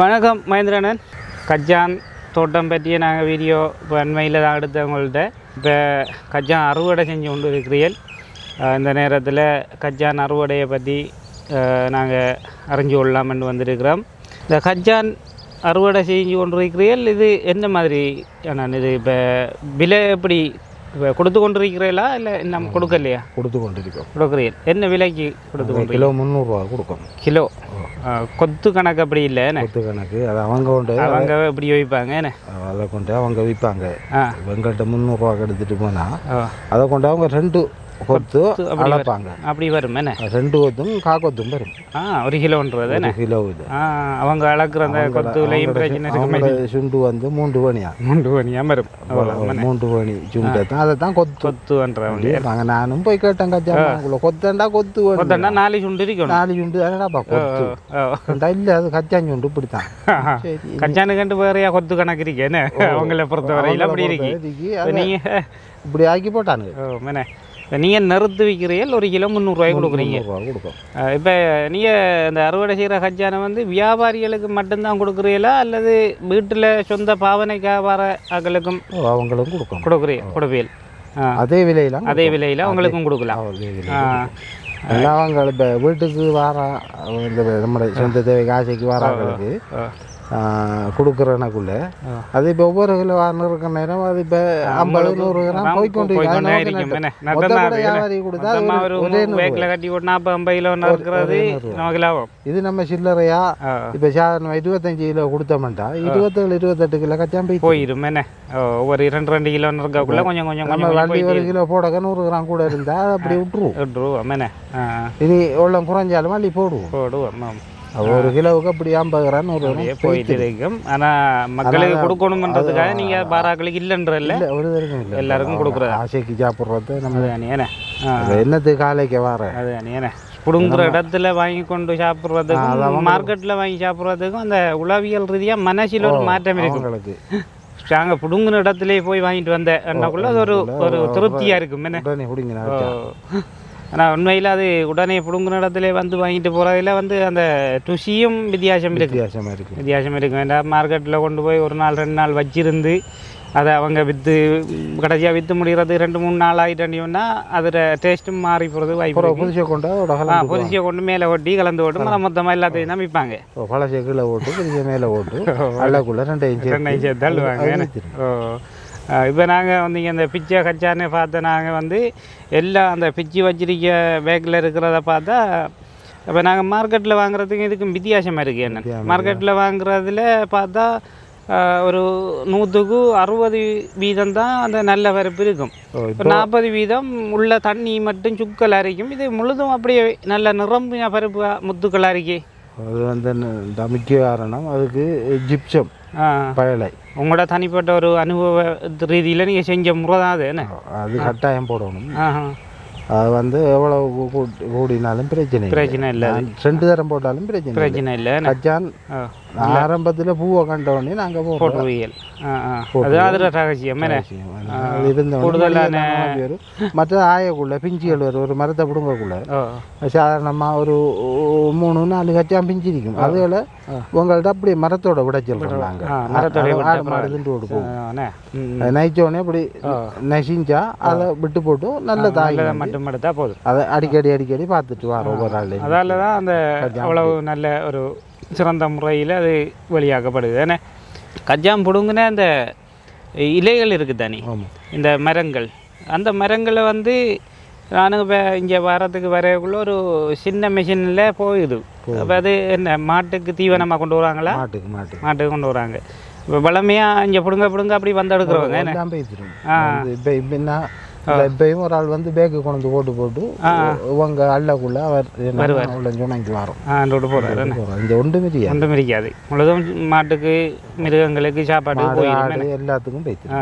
வணக்கம் மகேந்திரனன் கஜான் தோட்டம் பற்றிய நாங்கள் வீடியோ இப்போ அண்மையில் தான் எடுத்தவங்கள்ட்ட இப்போ கஜான் அறுவடை செஞ்சு கொண்டு இருக்கிறீர்கள் இந்த நேரத்தில் கஜான் அறுவடையை பற்றி நாங்கள் அறிஞ்சு கொள்ளலாம்னு வந்திருக்கிறோம். இந்த கஜான் அறுவடை செஞ்சு கொண்டு இருக்கிறீர்கள் இது என்ன மாதிரி நான் இது? இப்போ விலை எப்படி இப்போ கொடுத்து கொண்டு இருக்கிறீங்களா இல்லை நம்ம கொடுக்கலையா? கொடுத்து கொண்டிருக்கோம் கொடுக்குறீர்கள். என்ன விலைக்கு கொடுத்து கிலோ முந்நூறுரூவா கொடுக்கும் கிலோ. கொத்து கணக்கு அப்படி இல்லை கொத்து கணக்கு. அது அவங்க கொண்டு அவங்க இப்படி வைப்பாங்க அதை கொண்டு அவங்க விற்பாங்க எங்கள்கிட்ட முந்நூறுரூவா எடுத்துகிட்டு போனால். அதை கொண்டு அவங்க ரெண்டு கொத்து அளப்பாங்க. அப்படி வரும் என்ன? ரெண்டு கொத்தும் கா கொத்தும் வரும். ஆ ஒரு கிலோன்றது என்ன? கிலோ இது. அவங்க அளக்குற அந்த கொத்துலையும் பிரச்சனை சுண்டு வந்து மூன்று பணியா மூன்று மணியா வரும். மூன்று பணி சுண்டை தான் அதை தான் கொத்து. கொத்துன்றவங்க நாங்கள் நானும் போய் கேட்டேன் கச்சா உங்களை கொத்தண்டா கொத்து கொத்தன்னா நாலு சுண்டு இருக்கணும் நாலு சுண்டு என்னடாப்பா கொத்து? இல்லை அது கச்சான் சுண்டு இப்படித்தான். சரி கச்சானு கண்டு வேறையா கொத்து கணக்கு இருக்கு என்ன? அவங்கள பொறுத்த வரையில் அப்படி இருக்கு. இதுக்கு இப்ப அதை நீங்க இப்படி ஆக்கி போட்டானுங்க. மேனே இப்போ நீங்கள் நிறுத்து விற்கிறீர்கள் ஒரு கிலோ முந்நூறுரூவாய் கொடுக்குறீங்க. கொடுக்கும். இப்போ நீங்கள் இந்த அறுவடை செய்கிற கஜானை வந்து வியாபாரிகளுக்கு மட்டும்தான் கொடுக்குறீங்களா அல்லது வீட்டில் சொந்த பாவனை வியாபார ஆக்களுக்கும் ஓ, அவங்களும் கொடுக்கணும். கொடுக்குறீங்க கொடுப்பீல் அதே விலையில அதே விலையில் அவங்களுக்கும் கொடுக்கலாம். எல்லாம் வீட்டுக்கு வர இந்த நம்முடைய சொந்த தேவைக்கு ஆசைக்கு வராங்களுக்கு. கொடுக்குறனக்குள்ள அது இப்போ ஒவ்வொரு கிலோ இருக்கிற நேரம் அது இப்போ ஐம்பது நூறு கிராம் நட்டம் கூட வியாபாரி கொடுத்தா ஒரு- கட்டி போட்டு நாற்பது ஐம்பது கிலோ இருக்கிறது லாபம் இது நம்ம சில்லறையா இப்போ சாதாரண இருபத்தஞ்சு கிலோ கொடுத்தோம்ட்டா இருபத்தேழு இருபத்தெட்டு கிலோ கச்சான் போய் போயிடும் என்ன ஒரு ரெண்டு ரெண்டு கிலோ இருக்கக்குள்ள கொஞ்சம் கொஞ்சம் நம்ம வண்டி ஒரு கிலோ போடக்க நூறு கிராம் கூட இருந்தா அது அப்படி விட்டுருவோம் விட்டுருவோம் இது எவ்வளோ குறைஞ்சாலும் வண்டி போடுவோம் போடுவோம் ஒரு கிலோவுக்கு அப்படி ஐம்பது கிராம் போயிட்டு இருக்கும். ஆனா மக்களுக்கு கொடுக்கணுமன்றதுக்காக நீங்க பாராக்களுக்கு இல்லைன்றல்ல? இல்லை ஒரு எல்லாருக்கும் கொடுக்குறது? ஆசைக்கு சாப்பிட்றது நம்ம அது என்னத்துக்கு காலைக்கு வர? அது அணியனே புடுங்குற இடத்துல வாங்கி கொண்டு சாப்பிட்றதுக்கும் மார்க்கெட்டில் வாங்கி சாப்பிட்றதுக்கும் அந்த உளவியல் ரீதியா மனசில் ஒரு மாற்றம் இருக்கும். அவங்களுக்கு. நாங்கள் புடுங்குன இடத்துலயே போய் வாங்கிட்டு வந்த எண்ணக்குள்ள அது ஒரு ஒரு திருப்தியா இருக்கும். என்ன? ஆனால் உண்மையில் அது உடனே புடுங்குன இடத்துல வந்து வாங்கிட்டு போகிறதுல வந்து அந்த ருசியும் வித்தியாசம் இருக்கு. வித்தியாசமா இருக்கு. வித்தியாசம் இருக்கும் ஏன்னா மார்க்கெட்டில் கொண்டு போய் ஒரு நாள் ரெண்டு நாள் வச்சிருந்து அதை அவங்க விற்று கடைசியாக விற்று முடிகிறது ரெண்டு மூணு நாள் ஆகிட்டோன்னா அதோட டேஸ்ட்டும் மாறி போகிறது வாய்ப்பு அப்புறம் இருக்கு. புதுசை கொண்டு ஆ பொரிசியை கொண்டு மேலே ஒட்டி கலந்து ஓட்டு மரம் மொத்தமாக எல்லாத்தையும் தான் விற்பாங்க. பழசை கீழே ஓட்டு புதுசை மேலே ஓட்டு அல்லக்குள்ள ரெண்டு இன்ச்சு சேர்த்து தள்ளுவாங்க. ஓ. இப்போ நாங்கள் வந்து இங்கே இந்த பிச்சை கச்சானே பார்த்து நாங்கள் வந்து எல்லாம் அந்த பிச்சு வச்சிருக்க பேக்கில் இருக்கிறத பார்த்தா இப்போ நாங்கள் மார்க்கெட்டில் வாங்குறதுக்கு இதுக்கும் வித்தியாசமாக இருக்குது என்ன? மார்க்கெட்டில் வாங்குறதுல பார்த்தா ஒரு நூற்றுக்கு அறுபது வீதம் தான் அந்த நல்ல வரப்பு இருக்கும். இப்போ நாற்பது வீதம் உள்ள தண்ணி மட்டும் சுக்கல் அரைக்கும். இது முழுதும் அப்படியே நல்ல நிரம்பின பருப்பு முத்துக்கள் அரைக்கி. அது வந்து இந்த முக்கிய காரணம். அதுக்கு ஜிப்சம் பயலை உங்களோட தனிப்பட்ட ஒரு அனுபவ ரீதியில் நீங்கள் செஞ்ச முறை தான் அது என்ன? அது கட்டாயம் போடணும். அது வந்து எவ்வளவு கூடினாலும் பிரச்சனை. பிரச்சனை இல்லை ரெண்டு தரம் போட்டாலும் பிரச்சனை. பிரச்சனை இல்லை? கச்சான் ஆரம்பத்துல பூவை கண்ட உடனே நாங்க போடுறோம். போட்டுருவியல் ஆ ஆ. அது ரகசியம் இருந்த கூடுதலான- மற்ற ஆயக்குள்ள பிஞ்சுகள் வரும் ஒரு மரத்தை பிடுங்கக்குள்ள. ஓ சாதாரணமா ஒரு மூணு நாலு கச்சான் பிஞ்சு இருக்கும் அதுகளை உங்கள்ட்ட அப்படியே மரத்தோட விடைச்சல் பண்ணாங்க ஆ, மரத்தோட விட்டா ஆடு மாடு திண்டு கொடுக்கும். ஆ, அண்ணே. ம், ம். அது நைச்ச உடனே அப்படி நெசிஞ்சா அதை விட்டு போட்டு நல்ல தாய் மட்டும் எடுத்தா போதும். அதை அடிக்கடி அடிக்கடி பார்த்துட்டு வரோம் ஒவ்வொரு ஆள்லையும் அதால தான் அந்த அவ்வளவு நல்ல ஒரு சிறந்த முறையில் அது வெளியாக்கப்படுது ஏன்னா கஜாம் பிடுங்குன அந்த இலைகள் இருக்குது தானே. இந்த மரங்கள். அந்த மரங்களை வந்து நானும் இப்போ இங்கே வரத்துக்கு வரக்குள்ள ஒரு சின்ன மிஷினில் போகுது. அப்போ அது என்ன மாட்டுக்கு தீவனமாக கொண்டு வராங்களா மாட்டுக்கு மாட்டுக்கு. மாட்டுக்கு கொண்டு வராங்க. இப்போ பழமையாக இங்கே பிடுங்க பிடுங்க அப்படி வந்து எடுக்கிறவங்க என்ன இப்பயும் ஒரு ஆள் வந்து பேக்கு கொண்டு வந்து போட்டு உங்க அள்ளக்குள்ள அவர் சொன்னாங்க வரோம் ஆண்டோடு போகிறாரு இந்த ஒன்று மிரியா ஒன்றும் இருக்காது. முழுதும் மாட்டுக்கு மிருகங்களுக்கு சாப்பாடு எல்லாத்துக்கும் பேத்து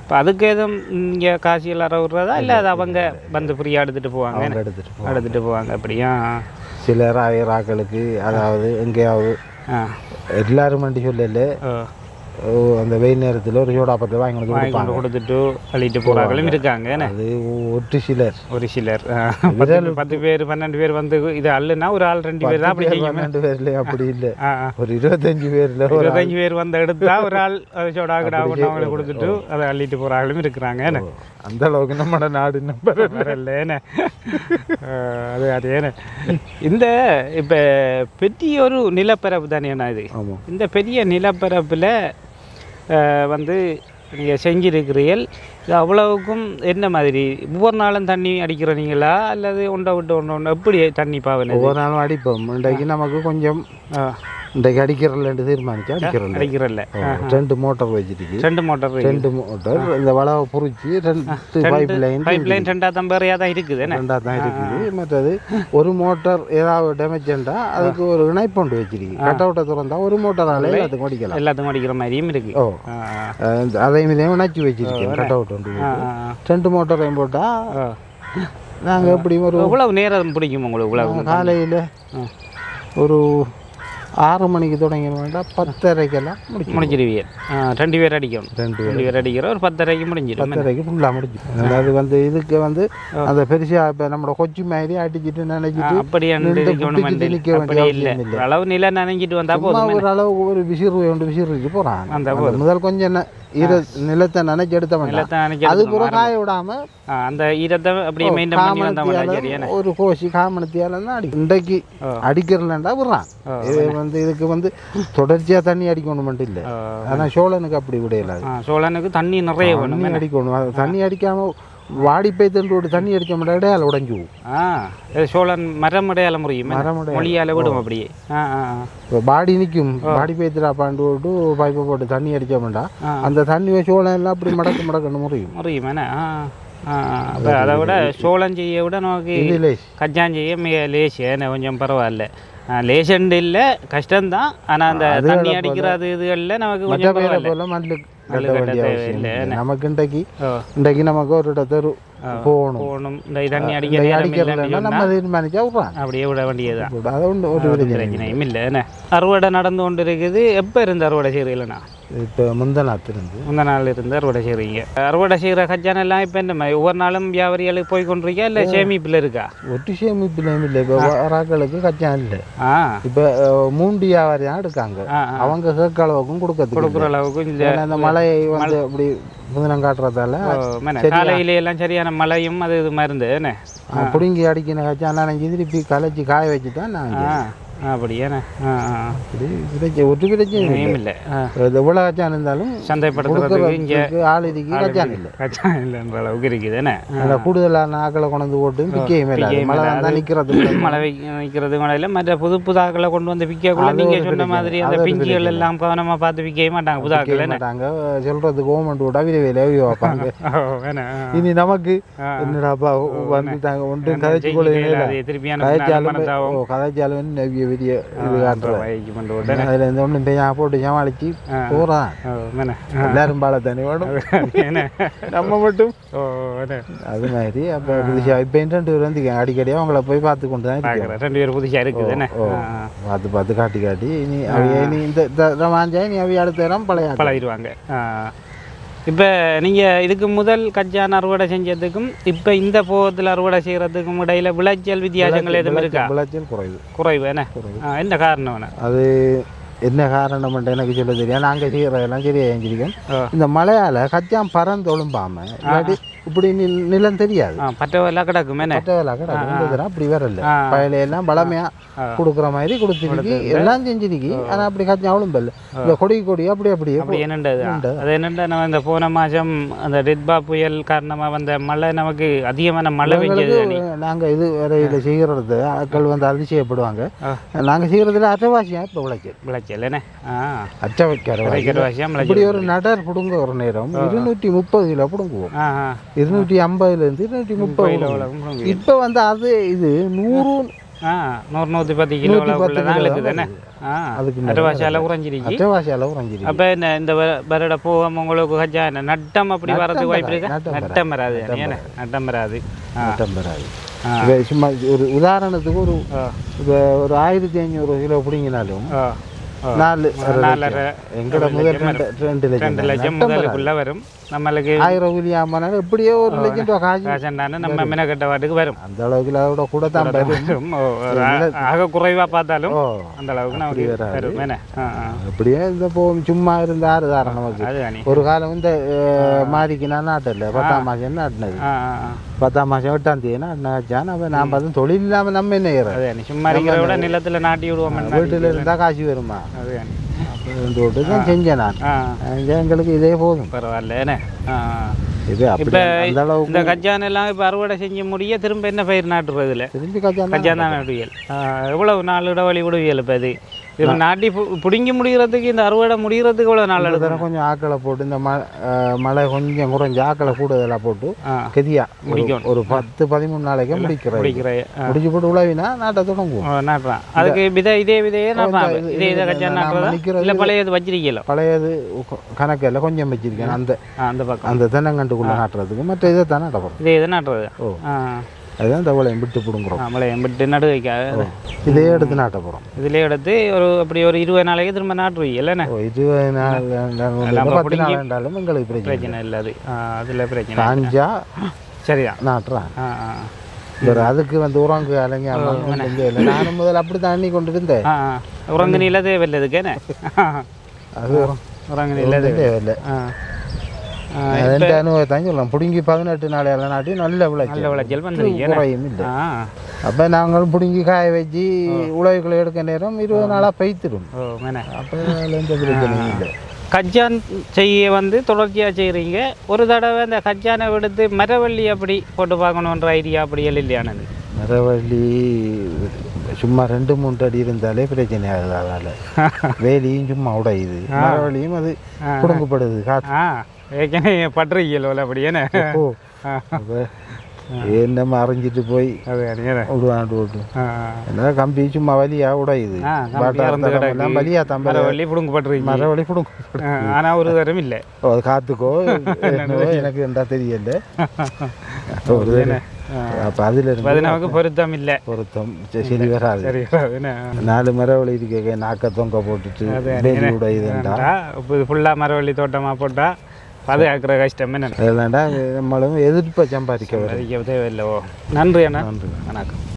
இப்போ அதுக்கு எதுவும் இங்கே காசியில் விடுறதா இல்லை அது அவங்க வந்து ஃப்ரீயாக எடுத்துகிட்டு போவாங்க அவங்க எடுத்துட்டு போவாங்க. எடுத்துகிட்டு போவாங்க அப்படியா? சில ராயராக்களுக்கு அதாவது எங்கேயாவது எல்லாரும் வண்டி சொல்லல. அந்த வெயில் நேரத்தில் ஒரு வாங்கி கொண்டு வாங்கி கொண்டு கொடுத்துட்டு அள்ளிட்டு போகிறாங்களும் இருக்காங்க. அது ஒட்டு சிலர். ஒரு சிலர். பத்து பத்து பேர் பன்னெண்டு பேர் வந்து இது அல்லுனா ஒரு ஆள் ரெண்டு பேர் தான் அப்படி பன்னெண்டு பேர்ல அப்படி இல்லை. ஒரு இருபத்தஞ்சு பேர்ல ஒரு இருபத்தஞ்சு பேர் வந்து எடுத்தா ஒரு ஆள் அது சோடா கிடா கொண்டு அவங்களுக்கு கொடுத்துட்டு அதை அள்ளிட்டு போகிறாங்களும் இருக்கிறாங்க. அந்த அளவுக்கு நம்ம நாடு நம்பர் ஆ, அது அது என்ன? இந்த இப்போ பெரிய ஒரு நிலப்பரப்பு தானே இது? இந்த பெரிய நிலப்பரப்பில் வந்து நீங்கள் செஞ்சிருக்கிறீர்கள். இது அவ்வளவுக்கும் என்ன மாதிரி? ஒவ்வொரு நாளும் தண்ணி அடிக்கிறீங்களா? அல்லது ஒன்றை விட்டு ஒன்று ஒன்று எப்படி தண்ணி பாவனை ஒவ்வொரு நாளும் அடிப்போம். இன்றைக்கு நமக்கு கொஞ்சம் இன்றைக்கு அடிக்கிறலன்ட்டு தீர்மானிச்சு அடிக்கிறல அடிக்கிறல்ல. ரெண்டு மோட்டார் வச்சிருக்கு. ரெண்டு மோட்டர் ரெண்டு மோட்டார். இந்த வளவை பொறிச்சு ரெண்டு பைப் லைன் பைப் லைன் ரெண்டா தம்பறையாக தான் இருக்குது ரெண்டாக தான் இருக்குது. மற்றது ஒரு மோட்டார் ஏதாவது டேமேஜ்ண்டா அதுக்கு ஒரு இணைப்பொண்டு வச்சிருக்கு. கட் அவுட்டை திறந்தா ஒரு மோட்டாரால எல்லாத்துக்கும் அடிக்கலாம். எல்லாத்துக்கும் அடிக்கிற மாதிரியும் இருக்கு. ஓ. அதையும் இதையும் இணைச்சி வச்சிருக்கேன் கட் அவுட் ஒன்று. ரெண்டு மோட்டரையும் போட்டால். நாங்கள் எப்படி ஒரு எவ்வளவு நேரம் பிடிக்கும் உங்களுக்கு இவ்வளவு காலையில். ஒரு ஆறு மணிக்கு தொடங்கி வேண்டாம் பத்தரைக்கெல்லாம் முடிச்சு முடிஞ்சிருவீங்க ஆ, ரெண்டு பேர் அடிக்கணும். ரெண்டு ரெண்டு பேர். அடிக்கிற ஒரு பத்தரைக்கு முடிஞ்சிடும். பத்தரைக்கு ஃபுல்லாக முடிஞ்சு அதாவது வந்து இதுக்கு வந்து அந்த பெருசா இப்போ நம்மளோட கொச்சி மாதிரி அடிச்சிட்டு நினைச்சிட்டு அப்படி வேண்டிய இல்லை. அளவு நில நனைஞ்சிட்டு வந்தா சும்மா போதும். ஒரு அளவு ஒரு விசிறு ரெண்டு விசிறுக்கு போகிறான் அந்த முதல் கொஞ்சம் ந- ஈர நிலத்தை நினைச்சு எடுத்த வேண்டாம். நிலத்தை நனைஞ்சு அது. பூரா காய விடாம அந்த ஈரத்தை அப்படியே மெயின்டைன் பண்ணி ஒரு கோஷி காமணத்தியால தான் அடி இன்றைக்கு. அடிக்கிறலண்டா விடுறான். இது வந்து இதுக்கு வந்து தொடர்ச்சியா தண்ணி அடிக்கணும் மட்டும் இல்லை. ஆனா சோழனுக்கு அப்படி விடையில சோழனுக்கு தண்ணி நிறைய வேணும் அடிக்கணும். தண்ணி அடிக்காம வாடி போய் தண்டு விட்டு தண்ணி அடிக்க மாட்டா இடையால உடஞ்சி போகும். ஆ சோழன் மரம் அடையாள முடியும் மரம் மொழியால விடும் அப்படியே. ஆ. இப்போ பாடி நிற்கும் பாடி பேத்துடா பாண்டு விட்டு பைப்பை போட்டு தண்ணி அடிக்க மாட்டா. அந்த தண்ணி சோளம் எல்லாம் அப்படி மடக்கு மடக்குன்னு முறியும். முறியும் என்ன? அதை விட சோளம் செய்ய விட நமக்கு கச்சான் செய்ய மிக லேசு. என்ன கொஞ்சம் பரவாயில்ல. லேசண்டு இல்லை கஷ்டம்தான். ஆனால் அந்த தண்ணி அடிக்கிறது இதுகளில் நமக்கு கொஞ்சம் பேரை பரவாயில்ல. நமக்கு இன்றைக்கு இன்றைக்கு நமக்கு ஒரு இடத்தரு போகணும். போகணும். இந்த தண்ணி அடிக்கிறதுனா நம்ம தீர்மானிச்சா விட்றான் அப்படியே விட வேண்டியதுதான். ஒன்று ஒரு பிரச்சனை பிரச்சனையும் இல்லை. அறுவடை நடந்து கொண்டு இருக்குது எப்போ இருந்து அறுவடை செய்கிறீங்களா இப்போ முந்தநாத்து இருந்து முந்த நாள் இருந்து அறுவடை செய்கிறீங்க அறுவடை செய்கிற கச்சான் எல்லாம் இப்போ என்ன ஒவ்வொரு நாளும் வியாபாரிகளுக்கு போய் கொண்டிருக்கா இல்லை சேமிப்பில் இருக்கா? ஒட்டு சேமிப்பிலையும் இல்லை. இப்போ வராக்களுக்கு கச்சான் இல்லை. இப்போ மூண்டி வியாபாரி தான் எடுக்காங்க. அவங்க கேட்க அளவுக்கும் கொடுக்கறதுக்கு கொடுக்குற அளவுக்கு இந்த ஏன்னா இந்த மழை வந்து அப்படி புதினம் காட்டுறதால காலையில எல்லாம் சரியான மழையும் அது இது மருந்து என்ன? பிடுங்கி அடிக்கின கச்சான் நனைஞ்சு திருப்பி கலைச்சி காய வச்சு தான் நாங்கள் அப்படியாண்ணே. பிரச்சனை பிரச்சனை இல்லை. எவ்வளோ கச்சான் இருந்தாலும் சந்தைப்படுத்துறதுக்கு இங்கே ஆள் இதுக்கு கச்சான் இல்லை. கச்சா இல்லைன்ற அளவுக்கு இருக்குது என்ன அதில் கூடுதலான ஆக்களை கொண்டு போட்டு இல்லை. மழை நிற்கிறது மழை வைக்கிறது மழையில் மற்ற புது புதாக்களை கொண்டு வந்து விற்கக்குள்ள நீங்கள் சொன்ன. மாதிரி அந்த பிஞ்சுகள். எல்லாம் கவனமாக பார்த்து விற்கவே மாட்டாங்க புதாக்கள் என்ன மாட்டாங்க. சொல்றது கவர்மெண்ட் விட விரை வைப்பாங்க ஆ. இனி நமக்கு. என்னடாப்பா வந்துட்டாங்க. ஒன்றும் கதைச்சு கொள்ள கதைச்சாலும் பெரிய பெரிய இது காட்டுறேன் அதில் இந்த ஒன்றும் பெய்யா போட்டு சமாளிச்சு போகிறான் எல்லாரும் பால தண்ணி வேணும் நம்ம மட்டும் அது மாதிரி அப்போ புதுசாக இப்போ ரெண்டு பேர் வந்து அடிக்கடி அவங்கள போய் பார்த்து கொண்டு தான் ரெண்டு பேரும் புதுசாக இருக்குது பார்த்து பார்த்து காட்டி காட்டி இனி அவைய இனி இந்த வாஞ்சா இனி அவைய அடுத்த இடம் பழைய. பழகிடுவாங்க இப்போ நீங்கள் இதுக்கு முதல் கச்சான் அறுவடை செஞ்சதுக்கும் இப்போ இந்த போகத்தில் அறுவடை செய்கிறதுக்கும் இடையில விளைச்சல் வித்தியாசங்கள் எதுவும் இருக்கா? விளைச்சல் குறைவு. குறைவு என்ன? என்ன காரணம் என்ன? அது என்ன காரணம் எனக்கு சொல்ல தெரியும் நாங்கள் செய்கிறதெல்லாம் சரியாக செஞ்சிருக்கோம். ஓ. இந்த மழையால் கச்சான் பறந்து ஒழும்பாம இல்லாட்டி இப்படி நில் நிலம் தெரியாது. பட்டவெல்லாம் கிடக்கும் என்ன? பட்டவேலாக கிடக்கு. அப்படி வரல. ஆ. பயலையெல்லாம் பழமையா. கொடுக்குற மாதிரி கொடுத்துருக்கு. எல்லாம் செஞ்சிருக்கு. ஆனா அப்படி கச்சான் அவளும்பல்ல இந்த கொடி கொடி அப்படி அப்படியே அப்படி என்னண்டது? அது என்னண்டா நம்ம இந்த போன மாதம் அந்த ரெட்பா புயல் காரணமாக வந்த மழை நமக்கு அதிகமான மழை பெஞ்சது அணி நாங்கள் இது வரையில் செய்கிறது. ஆட்கள் வந்து அதிசயப்படுவாங்க. ஆ. நாங்கள் செய்கிறதுல அட்டவாசியா? இப்போ விளைச்சல் விளைச்சல் என்ன? ஆ. அச்ச வைக்கிற விளைக்கிற வாசியாக இப்படி ஒரு நடர் பிடுங்க ஒரு நேரம் இருநூற்றி முப்பது கிலோ பிடுங்குவோம். இருநூற்றி ஐம்பதுலேருந்து இருநூற்றி முப்பது இப்போ வந்து அது இது நூறு நூறு நூற்றி பத்து கிலோ அளவுக்குள்ள தான் இருக்குது ஆ அதுக்கு மேல அரைவாசியால் குறைஞ்சிருக்கு அட்டவாசி அளவு குறைஞ்சிருக்கு அப்போ என்ன இந்த வ- வருட உங்களுக்கு கஜா நட்டம் அப்படி வரதுக்கு வாய்ப்பு இருக்கா? நட்டம் வராது. நட்டம் வராது. நட்டம். இப்ப சும்மா ஒரு உதாரணத்துக்கு ஒரு ஒரு ஆயிரத்தி ஐநூறு கிலோ பிடிங்கினாலும் நாலு நாலரை எங்கட முதல் ரெண்டு லட்சம் ரெண்டு லட்சம் முதலுக்குள்ள வரும் நம்மளுக்கு ஆயிரம் கூலி ஆமானாலும் எப்படியோ ஒரு லட்சம் ரூபா காசு காசண்டான நம்ம மினக்கட்ட வாட்டுக்கு வரும் அந்த அளவுக்கு அதோட கூட தான் வரும் ஆக குறைவா பார்த்தாலும் அந்த அளவுக்கு நமக்கு வரும் என்ன. அப்படியே இந்த போ சும்மா இருந்த ஆறு தாரம் நமக்கு ஒரு காலம் இந்த நான் நாட்டில் பத்தாம் மாதம் நாட்டினது. பத்தாம் மாதம் எட்டாம் தேதி நாட்டினாச்சான் அப்போ நான் பார்த்து தொழில் இல்லாமல் நம்ம என்ன சும்மா இருக்கிறத விட நிலத்துல நாட்டி விடுவோம் வீட்டில் இருந்தால் காசு வருமா அது ரெண்டு விட்டு தான் செஞ்சேன் நான் எங்களுக்கு இதே போதும் பரவாயில்ல என்ன ஆ ஆ. இது அளவுக்கு இந்த கஜான் எல்லாம் இப்போ அறுவடை செஞ்சு முடிய திரும்ப என்ன பயிர் நாட்டுறதுல திரும்பி கஜான் கஜான் தான் நடுவியல் எவ்வளவு நாள் இடைவெளி விடுவியல் இப்போ இது இது நாட்டி பிடுங்கி முடிகிறதுக்கு இந்த அறுவடை முடிகிறதுக்கு எவ்வளோ நாள் தடவை கொஞ்சம் ஆக்களை போட்டு இந்த மழை கொஞ்சம் குறைஞ்ச ஆக்களை கூடுதலாக போட்டு கெதியா ஒரு- முடிக்கணும். ஒரு பத்து பதிமூணு நாளைக்கு முடிக்கிறேன். முடிச்சு போட்டு உழவினா நாட்டை தொடங்குவோம். நாட்டுறான் அதுக்கு விதை இதே விதையே இதே இதை கஜான் நாட்டுறதா? இல்லை பழையது வச்சிருக்கீங்களோ? பழையது கணக்கில் கொஞ்சம் வச்சிருக்கேன். அந்த அந்த பக்கம். அந்த தென்னங்கண்டுக்குள்ளே நாட்டுறதுக்கு மற்ற இதை தான் நடப்போம் இதே இதை நாட்டுறது. ஓ. அதுதான் தவளையும் விட்டு பிடுங்குறோம். நம்மளை எம்பிட்டு நடு வைக்காது இதே எடுத்து நாட்ட போகிறோம் இதுலேயே எடுத்து ஒரு அப்படி ஒரு இருபது நாளைக்கு திரும்ப நாட்டுருவீங்க இல்லைண்ணே ஓ இருபது நாள் பத்து நாள் இருந்தாலும் எங்களுக்கு பிரச்சனை இல்லை. அது. அதில் பிரச்சனை காஞ்சா சரிதான் நாட்டுறான் வேறு அதுக்கு வந்து உரங்கு அலங்கி நானும் முதல்ல அப்படி தான் எண்ணி கொண்டு இருந்தேன். உறங்கு நீல தேவையில்லை இதுக்கேண்ணே அது உறங்கு நீல தேவை தேவையில்லை. ரெண்டு அனுபவத்தான் சொல்லலாம் பிடுங்கி பதினெட்டு நாள் எல்லாம் நாட்டி நல்ல நல்ல விளைச்சல் விளைச்சல் வந்துருக்கீங்க குறையும் இல்லை. அப்போ நாங்களும் பிடுங்கி காய வச்சு உழவுகளை எடுக்க நேரம் இருபது நாளாக மேனே அப்போ எந்த பிரச்சனையும் இல்லை. கஜான் செய்ய வந்து தொடர்ச்சியாக செய்கிறீங்க ஒரு தடவை இந்த கஜானை விடுத்து மரவள்ளி அப்படி போட்டு பார்க்கணுன்ற ஐடியா அப்படி இல்லையானது மரவள்ளி சும்மா ரெண்டு மூணு அடி இருந்தாலே பிரச்சனை ஆகுது. அதனால் வேலியும் சும்மா உடையுது. மரவள்ளியும் அது குடுங்கப்படுது காற்று ஆ. என்ன கம்பி சும்மா வலியா உடையுது ஆ கம்பி இறந்து கிடக்கு. வலியா தம்பி மரவள்ளி பிடுங்கப்பட்டிருக்கீங்க மரவள்ளி குடுங்க ஆனால் ஒரு தரம் இல்லை. ஓ, அது காத்துக்கோ? என்னவோ எனக்கு என்ன தெரியல. ஒரு தடவை. அப்ப அதுல நமக்கு பொருத்தம் இல்லை. பொருத்தம். சரி, வராது. நாலு மரவழி இருக்க நாக்க தொங்க போட்டுட்டு உடையுதுண்டா இப்போ ஃபுல்லாக மரவள்ளி தோட்டமாக போட்டால் பாதுகாக்கிற கஷ்டம் என்ன? அதெல்லாம்டா நம்மளும் எதிர்ப்பை சம்பாதிக்க தேவையில்லை நன்றி அண்ணா. நன்றி. வணக்கம்.